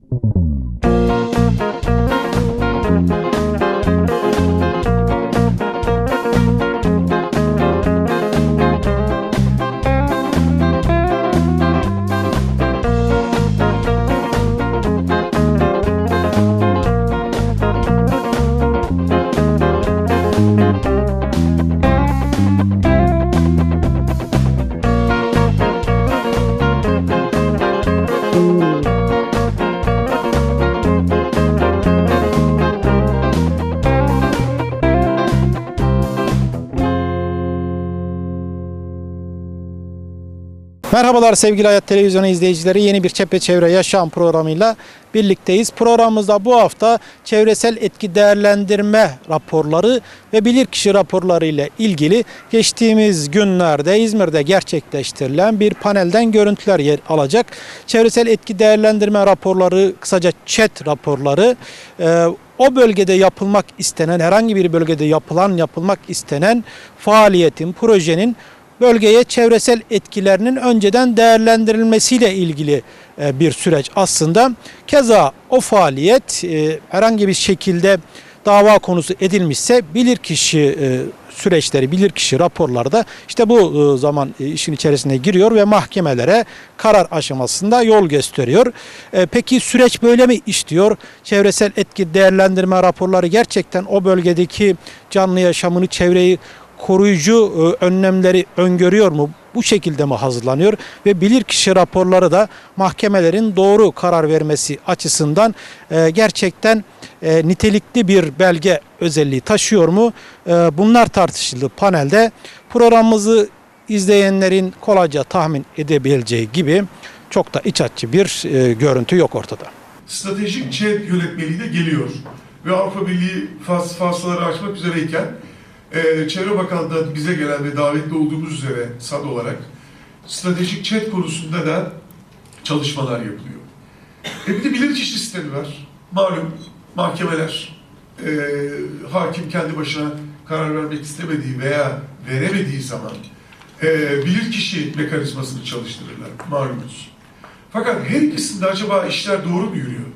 you. Merhabalar sevgili Hayat Televizyonu izleyicileri. Yeni bir Çepre Çevre Yaşam programıyla birlikteyiz. Programımızda bu hafta çevresel etki değerlendirme raporları ve bilirkişi raporları ile ilgili geçtiğimiz günlerde İzmir'de gerçekleştirilen bir panelden görüntüler yer alacak. Çevresel etki değerlendirme raporları, kısaca ÇED raporları e, o bölgede yapılmak istenen, herhangi bir bölgede yapılan, yapılmak istenen faaliyetin, projenin bölgeye çevresel etkilerinin önceden değerlendirilmesiyle ilgili e, bir süreç aslında. Keza o faaliyet e, herhangi bir şekilde dava konusu edilmişse bilirkişi e, süreçleri, bilirkişi raporları da işte bu zaman işin içerisine giriyor ve mahkemelere karar aşamasında yol gösteriyor. Peki süreç böyle mi işliyor? Çevresel etki değerlendirme raporları gerçekten o bölgedeki canlı yaşamını, çevreyi koruyucu e, önlemleri öngörüyor mu? Bu şekilde mi hazırlanıyor? Ve bilirkişi raporları da mahkemelerin doğru karar vermesi açısından e, gerçekten e, nitelikli bir belge özelliği taşıyor mu? Bunlar tartışıldı panelde. Programımızı izleyenlerin kolayca tahmin edebileceği gibi çok da iç açıcı bir görüntü yok ortada. stratejik ÇED yönetmeliği de geliyor. Ve Avrupa Birliği fas, açmak üzereyken e, Çevre Bakanlığı'ndan bize gelen ve davetli olduğumuz üzere SAD olarak stratejik ÇED konusunda da çalışmalar yapılıyor. E bir de bilirkişi sistemi var. Malum mahkemeler e, hakim kendi başına karar vermek istemediği veya veremediği zaman e, bilirkişi mekanizmasını çalıştırırlar malumunuz. Fakat her ikisinde acaba işler doğru mu yürüyor?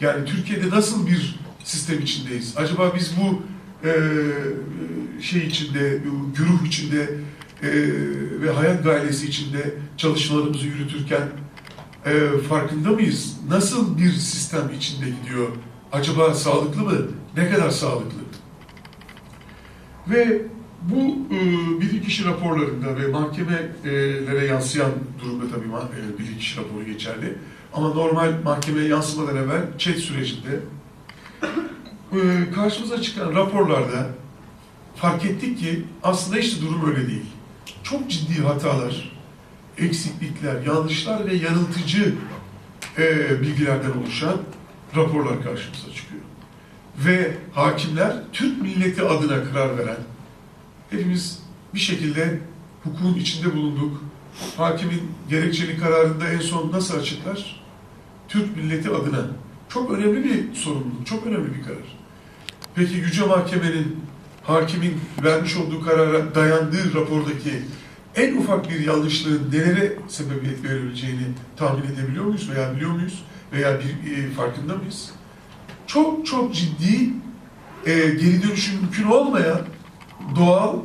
Yani Türkiye'de nasıl bir sistem içindeyiz? Acaba biz bu e, şey içinde, güruh içinde e, ve hayat gailesi içinde çalışmalarımızı yürütürken e, farkında mıyız? Nasıl bir sistem içinde gidiyor? Acaba sağlıklı mı? Ne kadar sağlıklı? Ve bu e, bilirkişi raporlarında ve mahkemelere yansıyan durumda tabii e, bilirkişi raporu geçerli. Ama normal mahkemeye yansımadan evvel chat sürecinde karşımıza çıkan raporlarda fark ettik ki aslında hiç durum öyle değil. Çok ciddi hatalar, eksiklikler, yanlışlar ve yanıltıcı e, bilgilerden oluşan raporlar karşımıza çıkıyor. Ve hakimler Türk milleti adına karar veren, hepimiz bir şekilde hukukun içinde bulunduk. Hakimin gerekçeli kararında en son nasıl açıklar? Türk milleti adına. Çok önemli bir sorumluluk, çok önemli bir karar. Peki Yüce Mahkemenin, hakimin vermiş olduğu karara dayandığı rapordaki en ufak bir yanlışlığın nelere sebebiyet verebileceğini tahmin edebiliyor muyuz veya biliyor muyuz? Veya bir, e, farkında mıyız? Çok çok ciddi e, geri dönüşüm mümkün olmayan doğal,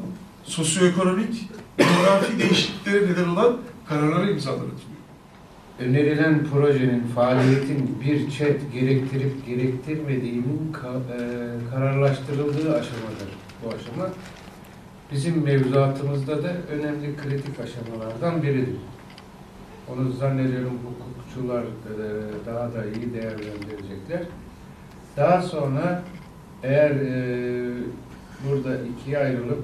sosyoekonomik, coğrafi değişikliklere neden olan kararlara imzalar atılıyor. Önerilen projenin faaliyetin bir çet gerektirip gerektirmediğinin e, kararlaştırıldığı aşamadır bu aşama. Bizim mevzuatımızda da önemli kritik aşamalardan biridir. Onu zannediyorum hukukçular e, daha da iyi değerlendirecekler. Daha sonra eğer e, burada ikiye ayrılıp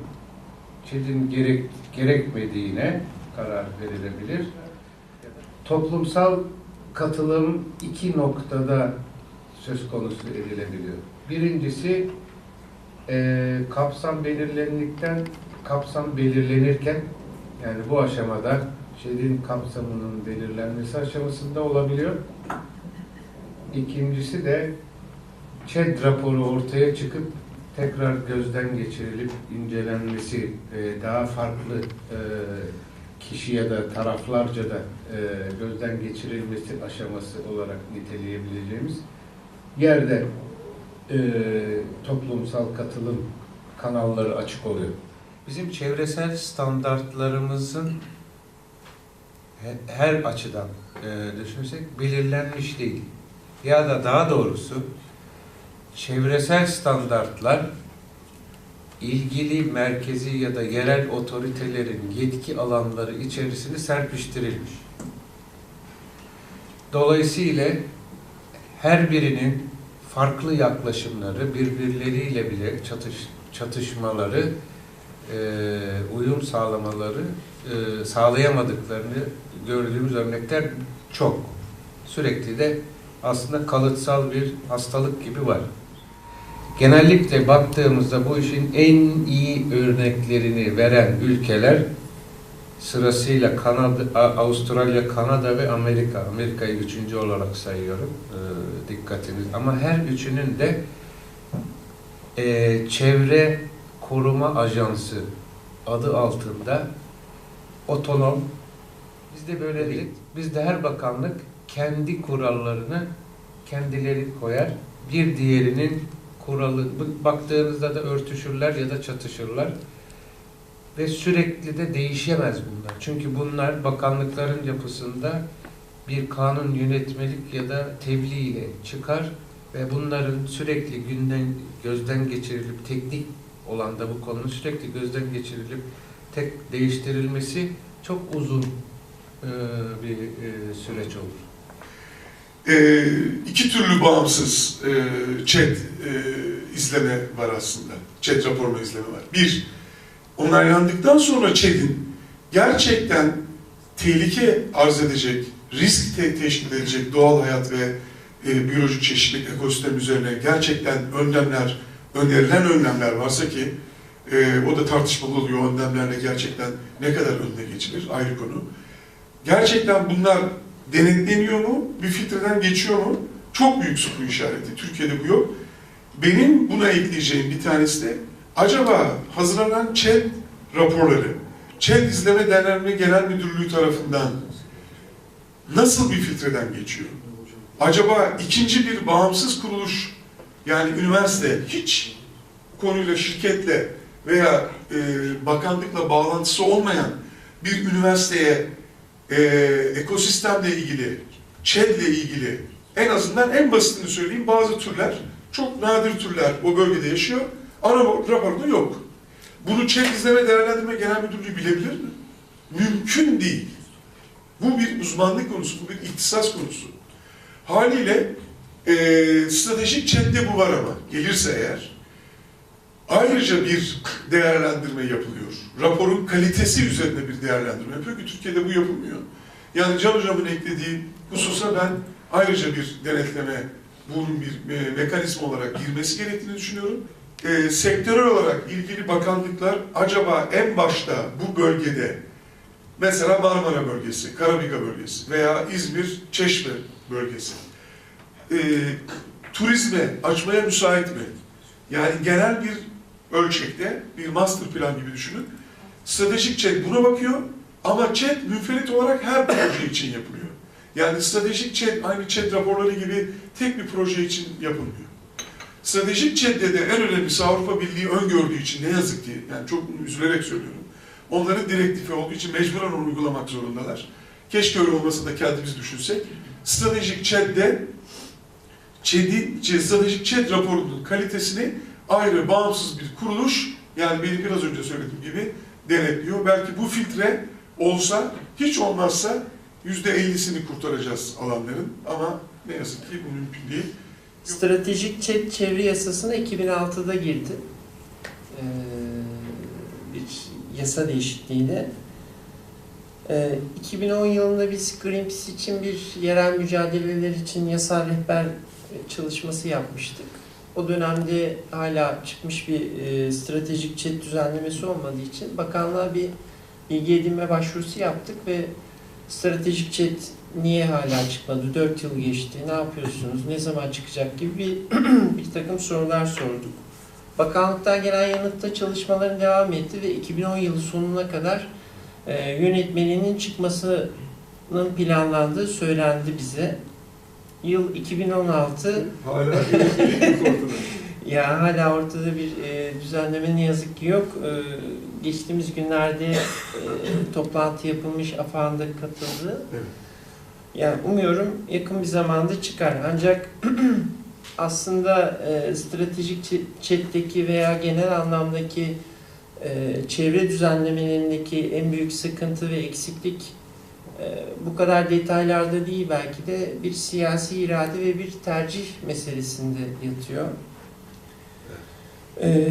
ÇED'in gerek, gerekmediğine karar verilebilir toplumsal katılım iki noktada söz konusu edilebiliyor. Birincisi e, kapsam belirlenirken kapsam belirlenirken yani bu aşamada şehrin kapsamının belirlenmesi aşamasında olabiliyor. İkincisi de ÇED raporu ortaya çıkıp tekrar gözden geçirilip incelenmesi e, daha farklı e, kişi ya da taraflarca da e, gözden geçirilmesi aşaması olarak niteleyebileceğimiz yerde e, toplumsal katılım kanalları açık oluyor. Bizim çevresel standartlarımızın he- her açıdan e, düşünürsek belirlenmiş değil. Ya da daha doğrusu çevresel standartlar ilgili merkezi ya da yerel otoritelerin yetki alanları içerisinde serpiştirilmiş. Dolayısıyla her birinin farklı yaklaşımları, birbirleriyle bile çatış, çatışmaları, e, uyum sağlamaları, e, sağlayamadıklarını gördüğümüz örnekler çok. Sürekli de aslında kalıtsal bir hastalık gibi var. Genellikle baktığımızda bu işin en iyi örneklerini veren ülkeler sırasıyla Kanada, Avustralya, Kanada ve Amerika. Amerika'yı üçüncü olarak sayıyorum e, dikkatiniz. Ama her üçünün de e, çevre koruma ajansı adı altında otonom. Bizde böyle değil. Bizde her bakanlık kendi kurallarını kendileri koyar. Bir diğerinin kuralı baktığınızda da örtüşürler ya da çatışırlar. Ve sürekli de değişemez bunlar. Çünkü bunlar bakanlıkların yapısında bir kanun yönetmelik ya da tebliğ ile çıkar ve bunların sürekli günden gözden geçirilip teknik olan da bu konunun sürekli gözden geçirilip tek değiştirilmesi çok uzun bir süreç olur. E, iki türlü bağımsız e, chat e, izleme var aslında. Chat raporlama izleme var. Bir, onaylandıktan sonra chat'in gerçekten tehlike arz edecek, risk te- teşkil edecek doğal hayat ve e, biyolojik çeşitlilik ekosistem üzerine gerçekten önlemler, önerilen önlemler varsa ki e, o da tartışmalı oluyor önlemlerle gerçekten ne kadar önüne geçilir ayrı konu. Gerçekten bunlar denetleniyor mu? Bir filtreden geçiyor mu? Çok büyük soru işareti. Türkiye'de bu yok. Benim buna ekleyeceğim bir tanesi de acaba hazırlanan ÇED raporları ÇED İzleme Derneği Genel Müdürlüğü tarafından nasıl bir filtreden geçiyor? Acaba ikinci bir bağımsız kuruluş yani üniversite hiç konuyla şirketle veya e, bakanlıkla bağlantısı olmayan bir üniversiteye e, ekosistemle ilgili, ÇED'le ilgili en azından en basitini söyleyeyim bazı türler, çok nadir türler o bölgede yaşıyor. Ana raporunda yok. Bunu ÇED İzleme Değerlendirme Genel Müdürlüğü bilebilir mi? Mümkün değil. Bu bir uzmanlık konusu, bu bir ihtisas konusu. Haliyle e, stratejik ÇED'de bu var ama gelirse eğer ayrıca bir değerlendirme yapılıyor. Raporun kalitesi üzerine bir değerlendirme yapıyor ki Türkiye'de bu yapılmıyor. Yani Can Hocam'ın eklediği hususa ben ayrıca bir denetleme, bunun bir e, mekanizma olarak girmesi gerektiğini düşünüyorum. E, sektörel olarak ilgili bakanlıklar acaba en başta bu bölgede mesela Marmara bölgesi, Karabika bölgesi veya İzmir, Çeşme bölgesi e, turizme açmaya müsait mi? Yani genel bir ölçekte bir master plan gibi düşünün. Stratejik chat buna bakıyor ama chat münferit olarak her proje için yapılıyor. Yani stratejik chat aynı chat raporları gibi tek bir proje için yapılmıyor. Stratejik chat'te de en önemlisi Avrupa Birliği öngördüğü için ne yazık ki yani çok üzülerek söylüyorum. Onların direktifi olduğu için mecburen onu uygulamak zorundalar. Keşke öyle olmasa da kendimiz düşünsek. Stratejik chat'te ÇED'i, stratejik ÇED raporunun kalitesini ayrı bağımsız bir kuruluş, yani benim biraz önce söylediğim gibi denetliyor. Belki bu filtre olsa, hiç olmazsa yüzde ellisini kurtaracağız alanların ama ne yazık ki bu mümkün değil. Stratejik çet çevre yasasına 2006'da girdi. Ee, bir yasa değişikliğiyle. Ee, 2010 yılında biz Greenpeace için bir yerel mücadeleler için yasal rehber çalışması yapmıştık. O dönemde hala çıkmış bir e, stratejik çet düzenlemesi olmadığı için bakanlığa bir bilgi edinme başvurusu yaptık ve stratejik çet niye hala çıkmadı? 4 yıl geçti. Ne yapıyorsunuz? Ne zaman çıkacak gibi bir, bir takım sorular sorduk. Bakanlıktan gelen yanıtta çalışmaların devam etti ve 2010 yılı sonuna kadar e, yönetmeninin çıkmasının planlandığı söylendi bize. Yıl 2016 Hala elektrik ortada. ya hala ortada bir e, düzenleme ne yazık ki yok. E, geçtiğimiz günlerde e, toplantı yapılmış, AFAD'da katıldı. Evet. Yani umuyorum yakın bir zamanda çıkar. Ancak aslında e, stratejik chat'teki veya genel anlamdaki e, çevre düzenlemelerindeki en büyük sıkıntı ve eksiklik bu kadar detaylarda değil belki de bir siyasi irade ve bir tercih meselesinde yatıyor. E,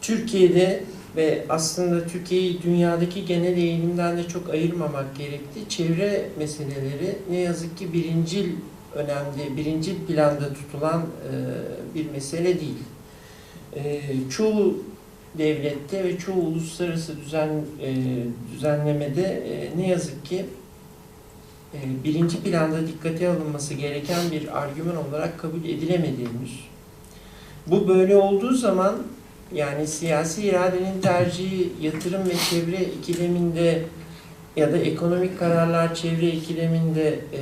Türkiye'de ve aslında Türkiye'yi dünyadaki genel eğilimden de çok ayırmamak gerekti. Çevre meseleleri ne yazık ki birincil önemli, birincil planda tutulan e, bir mesele değil. E, çoğu devlette ve çoğu uluslararası düzen e, düzenlemede e, ne yazık ki e, birinci planda dikkate alınması gereken bir argüman olarak kabul edilemedi henüz. Bu böyle olduğu zaman yani siyasi iradenin tercihi yatırım ve çevre ikileminde ya da ekonomik kararlar çevre ikileminde e,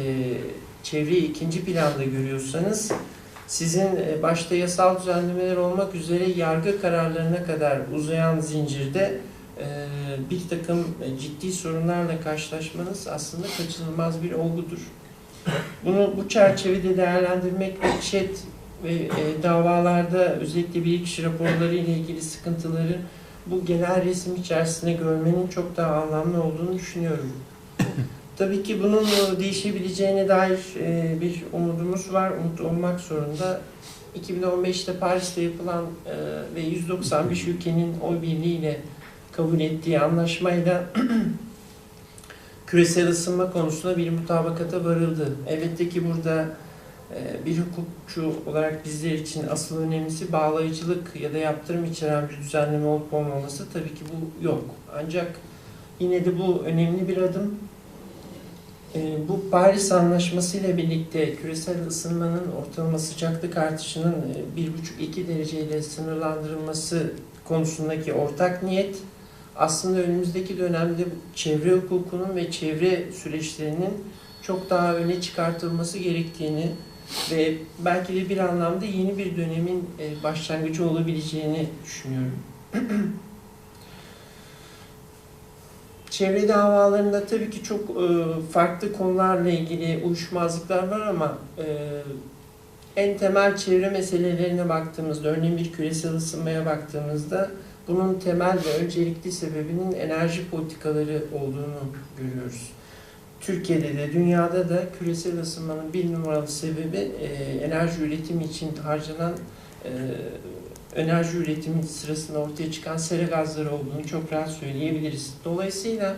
çevreyi ikinci planda görüyorsanız sizin e, başta yasal düzenlemeler olmak üzere yargı kararlarına kadar uzayan zincirde e, bir takım e, ciddi sorunlarla karşılaşmanız aslında kaçınılmaz bir olgudur. Bunu bu çerçevede değerlendirmek ve chat ve davalarda özellikle bilirkişi raporları ile ilgili sıkıntıları bu genel resim içerisinde görmenin çok daha anlamlı olduğunu düşünüyorum. Tabii ki bunun e, değişebileceğine dair e, bir umudumuz var. Umut olmak zorunda. 2015'te Paris'te yapılan e, ve 195 ülkenin oy birliğiyle kabul ettiği anlaşmayla küresel ısınma konusunda bir mutabakata varıldı. Elbette ki burada bir hukukçu olarak bizler için asıl önemlisi bağlayıcılık ya da yaptırım içeren bir düzenleme olup olmaması tabii ki bu yok. Ancak yine de bu önemli bir adım. E, Bu Paris Anlaşması ile birlikte küresel ısınmanın ortalama sıcaklık artışının e, 1,5-2 dereceyle sınırlandırılması konusundaki ortak niyet aslında önümüzdeki dönemde çevre hukukunun ve çevre süreçlerinin çok daha öne çıkartılması gerektiğini ve belki de bir anlamda yeni bir dönemin e, başlangıcı olabileceğini düşünüyorum. Çevre davalarında tabii ki çok e, farklı konularla ilgili uyuşmazlıklar var ama e, en temel çevre meselelerine baktığımızda, örneğin bir küresel ısınmaya baktığımızda bunun temel ve öncelikli sebebinin enerji politikaları olduğunu görüyoruz. Türkiye'de de dünyada da küresel ısınmanın bir numaralı sebebi e, enerji üretimi için harcanan e, enerji üretimi sırasında ortaya çıkan sera gazları olduğunu çok rahat söyleyebiliriz. Dolayısıyla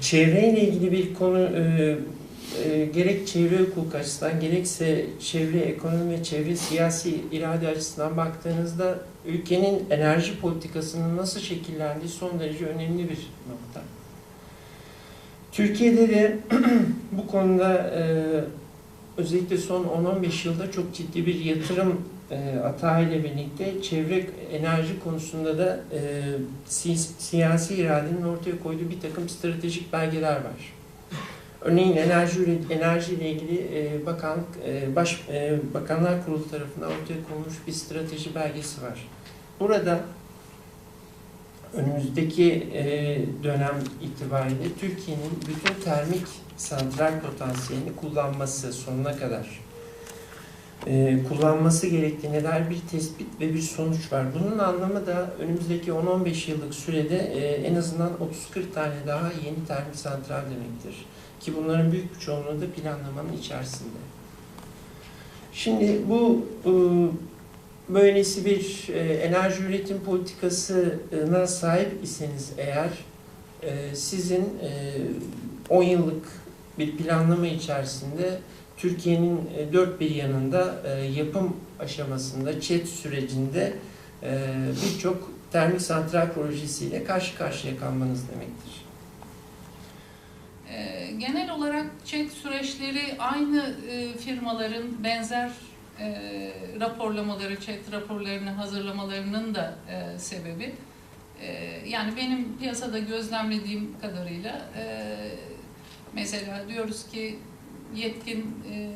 çevreyle ilgili bir konu e, e, gerek çevre hukuk açısından gerekse çevre ekonomi ve çevre siyasi irade açısından baktığınızda ülkenin enerji politikasının nasıl şekillendiği son derece önemli bir nokta. Türkiye'de de bu konuda e, özellikle son 10-15 yılda çok ciddi bir yatırım e, atağıyla birlikte çevre enerji konusunda da e, si- siyasi iradenin ortaya koyduğu bir takım stratejik belgeler var. Örneğin enerji enerji ile ilgili e, bakanlık e, baş e, bakanlar kurulu tarafından ortaya konmuş bir strateji belgesi var. Burada önümüzdeki e, dönem itibariyle Türkiye'nin bütün termik santral potansiyelini kullanması sonuna kadar e, kullanması gerektiğine dair bir tespit ve bir sonuç var. Bunun anlamı da önümüzdeki 10-15 yıllık sürede e, en azından 30-40 tane daha yeni termik santral demektir. Ki bunların büyük bir çoğunluğu da planlamanın içerisinde. Şimdi bu e, böylesi bir e, enerji üretim politikasına sahip iseniz eğer e, sizin e, 10 yıllık bir planlama içerisinde Türkiye'nin e, dört bir yanında e, yapım aşamasında, ÇED sürecinde e, birçok termik santral projesiyle karşı karşıya kalmanız demektir. Genel olarak chat süreçleri aynı firmaların benzer raporlamaları, chat raporlarını hazırlamalarının da sebebi yani benim piyasada gözlemlediğim kadarıyla mesela diyoruz ki yetkin e,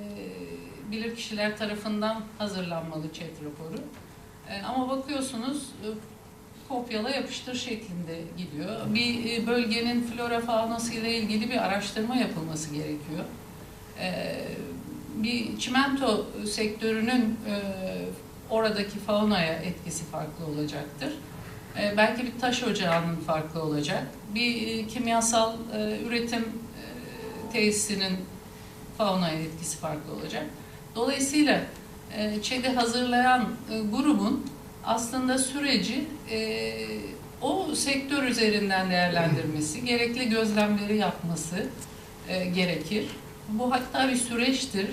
bilirkişiler tarafından hazırlanmalı chat raporu. E, ama bakıyorsunuz e, kopyala yapıştır şeklinde gidiyor. Bir e, bölgenin flora faunası ile ilgili bir araştırma yapılması gerekiyor. E, bir çimento sektörünün e, oradaki faunaya etkisi farklı olacaktır. E, belki bir taş ocağının farklı olacak. Bir e, kimyasal e, üretim e, tesisinin faunaya etkisi farklı olacak. Dolayısıyla e, ÇED'i hazırlayan e, grubun aslında süreci e, o sektör üzerinden değerlendirmesi, gerekli gözlemleri yapması e, gerekir. Bu hatta bir süreçtir.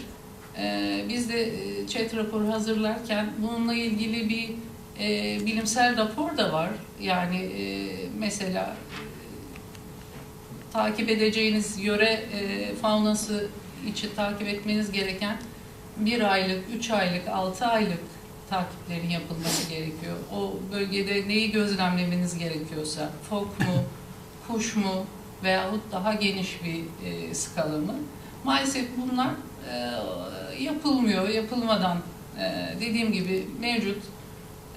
E, biz de e, ÇED raporu hazırlarken bununla ilgili bir e, bilimsel rapor da var. Yani e, mesela e, takip edeceğiniz yöre e, faunası için takip etmeniz gereken bir aylık, üç aylık, altı aylık takiplerin yapılması gerekiyor. O bölgede neyi gözlemlemeniz gerekiyorsa, fok mu, kuş mu veyahut daha geniş bir e, skala mı? Maalesef bunlar e, yapılmıyor. Yapılmadan e, dediğim gibi mevcut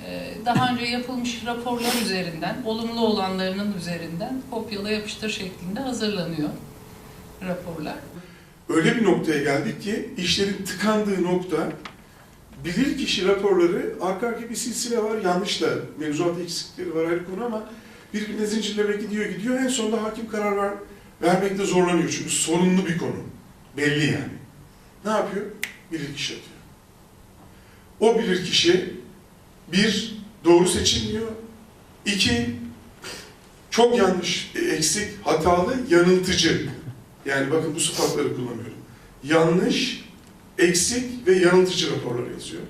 e, daha önce yapılmış raporlar üzerinden, olumlu olanlarının üzerinden kopyala yapıştır şeklinde hazırlanıyor raporlar. Öyle bir noktaya geldik ki işlerin tıkandığı nokta bilirkişi raporları arka arkaya bir silsile var. Yanlış da mevzuat eksikleri var ayrı konu ama birbirine zincirleme gidiyor gidiyor. En sonunda hakim karar ver, vermekte zorlanıyor. Çünkü sorunlu bir konu. Belli yani. Ne yapıyor? Bilirkişi atıyor. O bilirkişi bir, doğru seçilmiyor. İki, çok yanlış, eksik, hatalı, yanıltıcı. Yani bakın bu sıfatları kullanıyorum. Yanlış, eksik ve yanıltıcı raporlar yazıyor.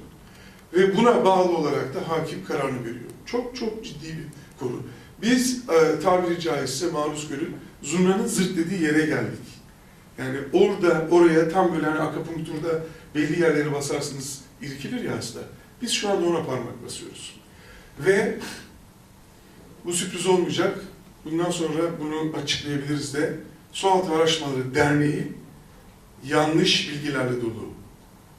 Ve buna bağlı olarak da hakim kararını veriyor. Çok çok ciddi bir konu. Biz e, tabiri caizse maruz görüp zurnanın zırt yere geldik. Yani orada, oraya tam böyle hani akupunkturda belli yerleri basarsınız irkilir ya hasta. Biz şu anda ona parmak basıyoruz. Ve bu sürpriz olmayacak. Bundan sonra bunu açıklayabiliriz de. Sualtı Araştırmaları Derneği yanlış bilgilerle dolu.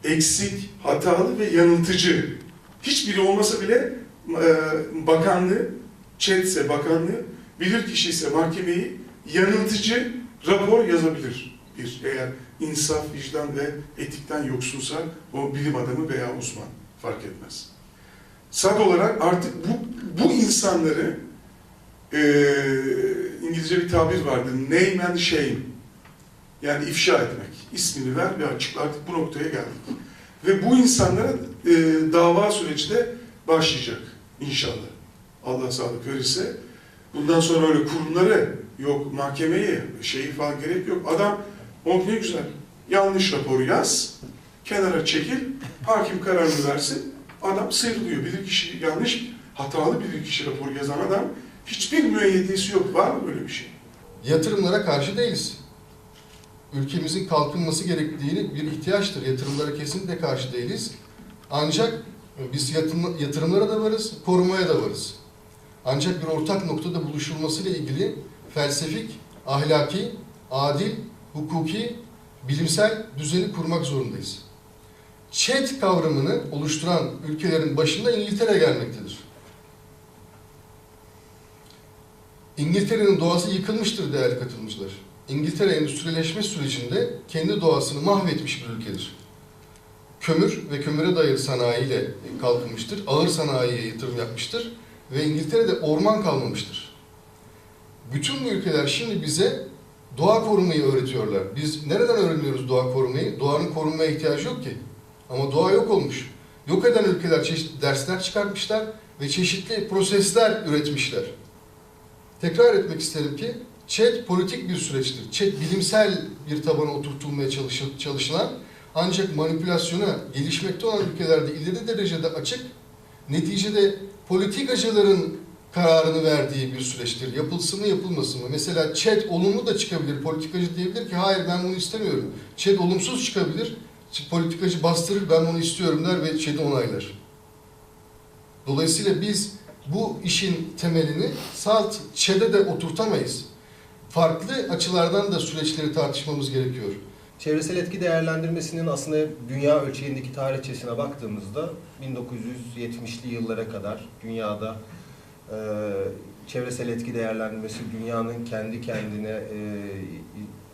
Eksik, hatalı ve yanıltıcı. Hiçbiri olmasa bile e, bakanlığı, ÇED'se bakanlığı, bilirkişi ise mahkemeyi yanıltıcı rapor yazabilir. Bir, eğer insaf, vicdan ve etikten yoksunsa o bilim adamı veya uzman fark etmez. Sad olarak artık bu, bu insanları e, İngilizce bir tabir vardı. Name and shame. Yani ifşa etmek. İsmini ver ve açıkla. Artık bu noktaya geldik. Ve bu insanlara e, dava süreci de başlayacak inşallah. Allah sağlık verirse. Bundan sonra öyle kurumları yok mahkemeye şeyi falan gerek yok. Adam oh ne güzel yanlış raporu yaz, kenara çekil, hakim kararını versin. Adam sıyrılıyor. Bilirkişi yanlış, hatalı bilirkişi raporu yazan adam hiçbir müeyyidesi yok. Var mı böyle bir şey? Yatırımlara karşı değiliz. Ülkemizin kalkınması gerektiğini bir ihtiyaçtır. Yatırımlara kesinlikle karşı değiliz. Ancak biz yatırım, yatırımlara da varız, korumaya da varız. Ancak bir ortak noktada buluşulmasıyla ilgili felsefik, ahlaki, adil, hukuki, bilimsel düzeni kurmak zorundayız. ÇED kavramını oluşturan ülkelerin başında İngiltere gelmektedir. İngiltere'nin doğası yıkılmıştır değerli katılımcılar. İngiltere endüstrileşme sürecinde kendi doğasını mahvetmiş bir ülkedir. Kömür ve kömüre dayalı sanayiyle kalkınmıştır. Ağır sanayiye yatırım yapmıştır. Ve İngiltere'de orman kalmamıştır. Bütün bu ülkeler şimdi bize doğa korumayı öğretiyorlar. Biz nereden öğreniyoruz doğa korumayı? Doğanın korunmaya ihtiyacı yok ki. Ama doğa yok olmuş. Yok eden ülkeler çeşitli dersler çıkartmışlar ve çeşitli prosesler üretmişler. Tekrar etmek isterim ki ÇED politik bir süreçtir. ÇED bilimsel bir tabana oturtulmaya çalışı- çalışılan ancak manipülasyona gelişmekte olan ülkelerde ileri derecede açık, neticede politikacıların kararını verdiği bir süreçtir. Yapılsın mı yapılmasın mı? Mesela ÇED olumlu da çıkabilir. Politikacı diyebilir ki hayır ben bunu istemiyorum. ÇED olumsuz çıkabilir. Politikacı bastırır ben bunu istiyorum der ve ÇED'i onaylar. Dolayısıyla biz bu işin temelini salt ÇED'e de oturtamayız. Farklı açılardan da süreçleri tartışmamız gerekiyor. Çevresel etki değerlendirmesinin aslında dünya ölçeğindeki tarihçesine baktığımızda 1970'li yıllara kadar dünyada e, çevresel etki değerlendirmesi dünyanın kendi kendine e,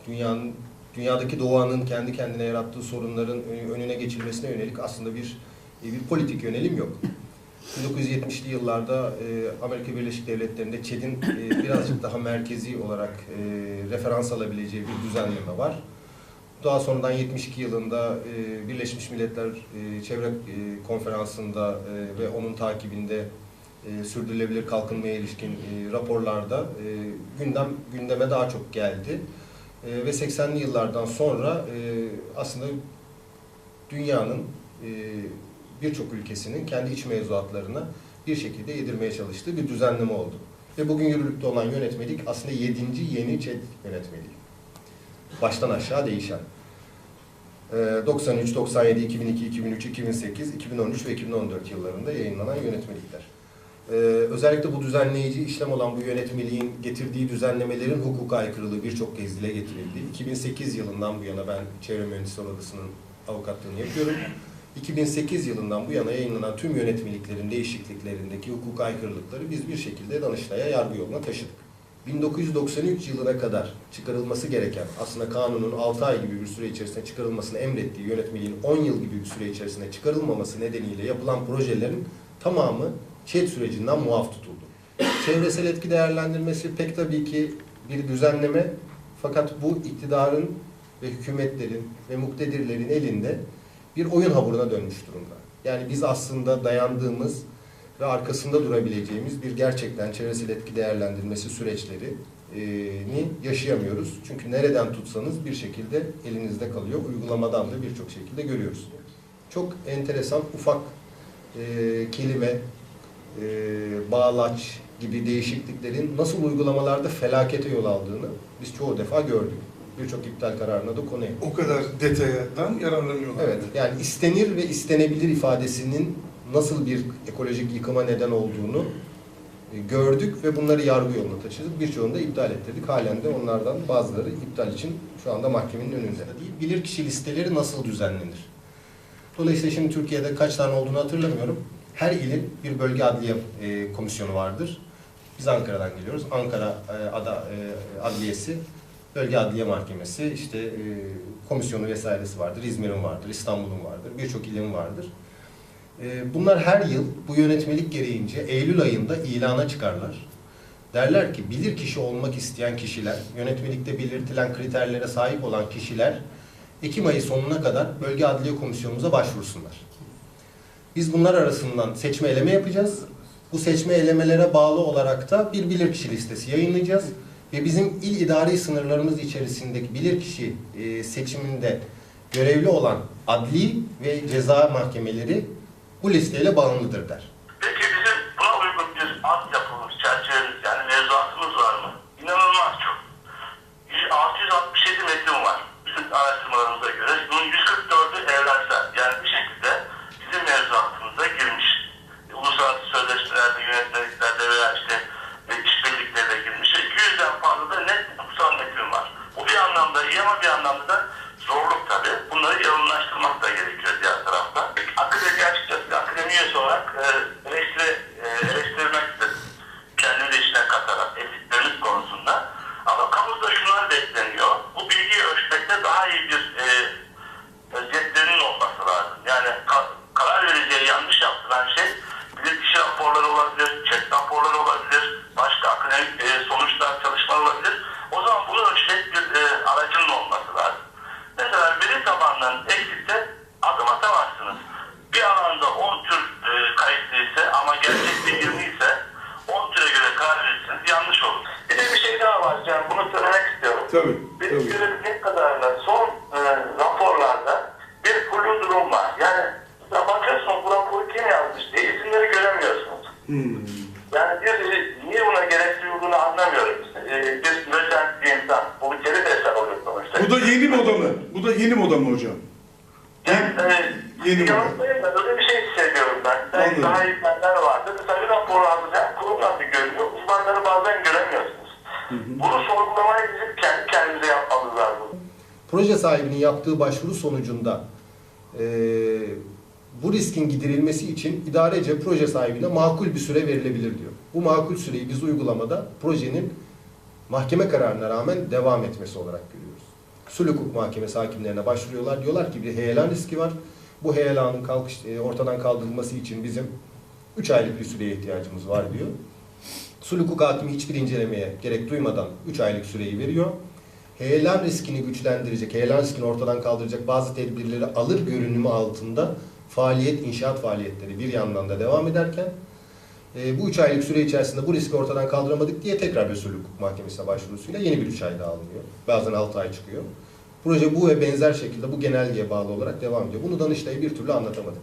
dünyanın dünyadaki doğanın kendi kendine yarattığı sorunların önü- önüne geçilmesine yönelik aslında bir e, bir politik yönelim yok. 1970'li yıllarda e, Amerika Birleşik Devletleri'nde ÇED'in e, birazcık daha merkezi olarak e, referans alabileceği bir düzenleme var. Daha sonradan 72 yılında e, Birleşmiş Milletler e, Çevre e, Konferansı'nda e, ve onun takibinde e, sürdürülebilir kalkınmaya ilişkin e, raporlarda e, gündem gündeme daha çok geldi. E, ve 80'li yıllardan sonra e, aslında dünyanın e, birçok ülkesinin kendi iç mevzuatlarına bir şekilde yedirmeye çalıştığı bir düzenleme oldu. Ve bugün yürürlükte olan yönetmelik aslında 7. yeni ÇED yönetmeliği. Baştan aşağı değişen. Ee, 93, 97, 2002, 2003, 2008, 2013 ve 2014 yıllarında yayınlanan yönetmelikler. Ee, Özellikle bu düzenleyici işlem olan bu yönetmeliğin getirdiği düzenlemelerin hukuka aykırılığı birçok kez dile getirildi. 2008 yılından bu yana ben Çevre Mühendisleri Odası'nın avukatlığını yapıyorum. 2008 yılından bu yana yayınlanan tüm yönetmeliklerin değişikliklerindeki hukuk aykırılıkları biz bir şekilde Danıştay'a yargı yoluna taşıdık. 1993 yılına kadar çıkarılması gereken, aslında kanunun 6 ay gibi bir süre içerisinde çıkarılmasını emrettiği yönetmeliğin 10 yıl gibi bir süre içerisinde çıkarılmaması nedeniyle yapılan projelerin tamamı ÇED sürecinden muaf tutuldu. Çevresel etki değerlendirmesi pek tabii ki bir düzenleme fakat bu iktidarın ve hükümetlerin ve muktedirlerin elinde bir oyun hamuruna dönmüş durumda. Yani biz aslında dayandığımız ve arkasında durabileceğimiz bir gerçekten çevresel etki değerlendirmesi süreçlerini yaşayamıyoruz. Çünkü nereden tutsanız bir şekilde elinizde kalıyor. Uygulamadan da birçok şekilde görüyoruz. Çok enteresan ufak e, kelime, e, bağlaç gibi değişikliklerin nasıl uygulamalarda felakete yol aldığını biz çoğu defa gördük. Birçok iptal kararına da konu. O kadar detaydan yararlanıyorlar. Evet, yani istenir ve istenebilir ifadesinin nasıl bir ekolojik yıkıma neden olduğunu e, gördük ve bunları yargı yoluna taşıdık. Birçoğunu da iptal ettirdik. Halen de onlardan bazıları iptal için şu anda mahkemenin önünde. Değil. Bilirkişi listeleri nasıl düzenlenir? Dolayısıyla şimdi Türkiye'de kaç tane olduğunu hatırlamıyorum. Her ilin bir bölge adliye e, komisyonu vardır. Biz Ankara'dan geliyoruz. Ankara e, Ada e, Adliyesi, Bölge Adliye Mahkemesi, işte e, komisyonu vesairesi vardır. İzmir'in vardır, İstanbul'un vardır, birçok ilin vardır. E, bunlar her yıl bu yönetmelik gereğince Eylül ayında ilana çıkarlar. Derler ki bilir kişi olmak isteyen kişiler, yönetmelikte belirtilen kriterlere sahip olan kişiler Ekim ayı sonuna kadar Bölge Adliye Komisyonumuza başvursunlar. Biz bunlar arasından seçme eleme yapacağız. Bu seçme elemelere bağlı olarak da bir bilirkişi listesi yayınlayacağız. Ve bizim il idari sınırlarımız içerisindeki bilirkişi e, seçiminde görevli olan adli ve ceza mahkemeleri bu listeyle bağımlıdır der. Peki bizim buna uygun bir altyapımız, çerçevemiz yani mevzuatımız var mı? İnanılmaz çok. 667 metin var bizim araştırmalarımıza göre. Bunun 144'ü evrensel. Yani bir şekilde bizim mevzuatımıza girmiş. E, Uluslararası sözleşmelerde, yönetmeliklerde veya işte e, işbirliklerine girmiş. Ve 200'den fazla da net hukuksal metin var. Bu bir anlamda iyi ama bir anlamda da zorluk tabii. Bunları yalınlaştırmak da gerekiyor diğer tarafta. Akademi açıkçası akademi üyesi olarak e, eleştiri, e, eleştirmek istedim. Kendimi de içine katarak eksiklerimiz konusunda. Ama kamuda şunlar bekleniyor. Bu bilgiyi ölçmekte daha iyi bir e, ceplerinin olması lazım. Yani ka- karar vereceği yanlış yapılan şey bilirkişi raporları olabilir, chat raporları olabilir, başka akademik e, sonuçlar, çalışmalar olabilir. O zaman bunu ölçecek bir e, aracının olması lazım. Mesela veri tabanlarının eksikse adım atamazsınız. Bir alanda 10 tür e, kayıtlıysa ama gerçekte 20 ise 10 türe göre karar verirseniz yanlış olur. Bir de bir şey daha var Can, bunu söylemek istiyorum. Tabii, Benim tabii. görebildiğim kadarıyla son e, raporlarda bir flu durum var. Yani ya bakıyorsun bu raporu kim yazmış diye isimleri göremiyorsunuz. Hmm. Yani bir e, niye buna gerek duyulduğunu anlamıyorum. E, bir müzent bir insan. Bu bir kere eser oluyor sonuçta. Bu da yeni moda mı? Bu da yeni moda mı hocam? Yani, e, Yeni moda. yanılmayayım da öyle bir şey ediyorum ben. Belki Anladım. daha iyi bilenler vardır. Tabii raporu alacak kurum nasıl görüyor? Uzmanları bazen göremiyorsunuz. Bunu sorgulamayı bizim kendi kendimize yapmamız lazım. Proje sahibinin yaptığı başvuru sonucunda e, bu riskin giderilmesi için idarece proje sahibine makul bir süre verilebilir diyor. Bu makul süreyi biz uygulamada projenin mahkeme kararına rağmen devam etmesi olarak görüyoruz. Sulh hukuk mahkemesi hakimlerine başvuruyorlar. Diyorlar ki bir heyelan riski var. Bu heyelanın kalkış, e, ortadan kaldırılması için bizim 3 aylık bir süreye ihtiyacımız var diyor. Sulh hukuk hakimi hiçbir incelemeye gerek duymadan 3 aylık süreyi veriyor. Heyelan riskini güçlendirecek, heyelan riskini ortadan kaldıracak bazı tedbirleri alır görünümü altında faaliyet, inşaat faaliyetleri bir yandan da devam ederken e, bu 3 aylık süre içerisinde bu riski ortadan kaldıramadık diye tekrar bir sulh hukuk mahkemesine başvurusuyla yeni bir 3 ay daha alınıyor. Bazen 6 ay çıkıyor. Proje bu ve benzer şekilde bu genelgeye bağlı olarak devam ediyor. Bunu Danıştay'a bir türlü anlatamadık.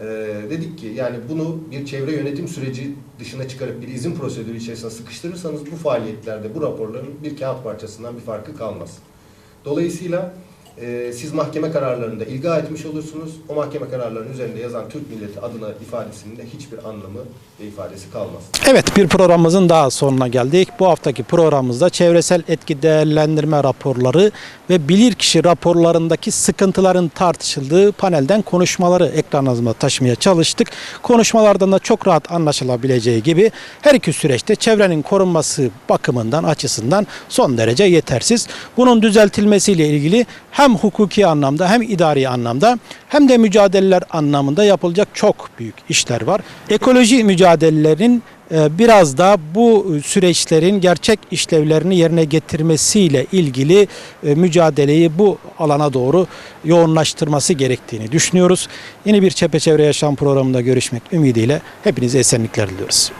Ee, dedik ki yani bunu bir çevre yönetim süreci dışına çıkarıp bir izin prosedürü içerisine sıkıştırırsanız bu faaliyetlerde bu raporların bir kağıt parçasından bir farkı kalmaz. Dolayısıyla e, siz mahkeme kararlarında ilga etmiş olursunuz. O mahkeme kararlarının üzerinde yazan Türk milleti adına ifadesinin de hiçbir anlamı ve ifadesi kalmaz. Evet bir programımızın daha sonuna geldik. Bu haftaki programımızda çevresel etki değerlendirme raporları ve bilirkişi raporlarındaki sıkıntıların tartışıldığı panelden konuşmaları ekranımıza taşımaya çalıştık. Konuşmalardan da çok rahat anlaşılabileceği gibi her iki süreçte çevrenin korunması bakımından açısından son derece yetersiz. Bunun düzeltilmesiyle ilgili hem hukuki anlamda hem idari anlamda hem de mücadeleler anlamında yapılacak çok büyük işler var. Ekoloji mücadelelerinin e, biraz da bu süreçlerin gerçek işlevlerini yerine getirmesiyle ilgili e, mücadeleyi bu alana doğru yoğunlaştırması gerektiğini düşünüyoruz. Yeni bir Çepeçevre Yaşam programında görüşmek ümidiyle hepinize esenlikler diliyoruz.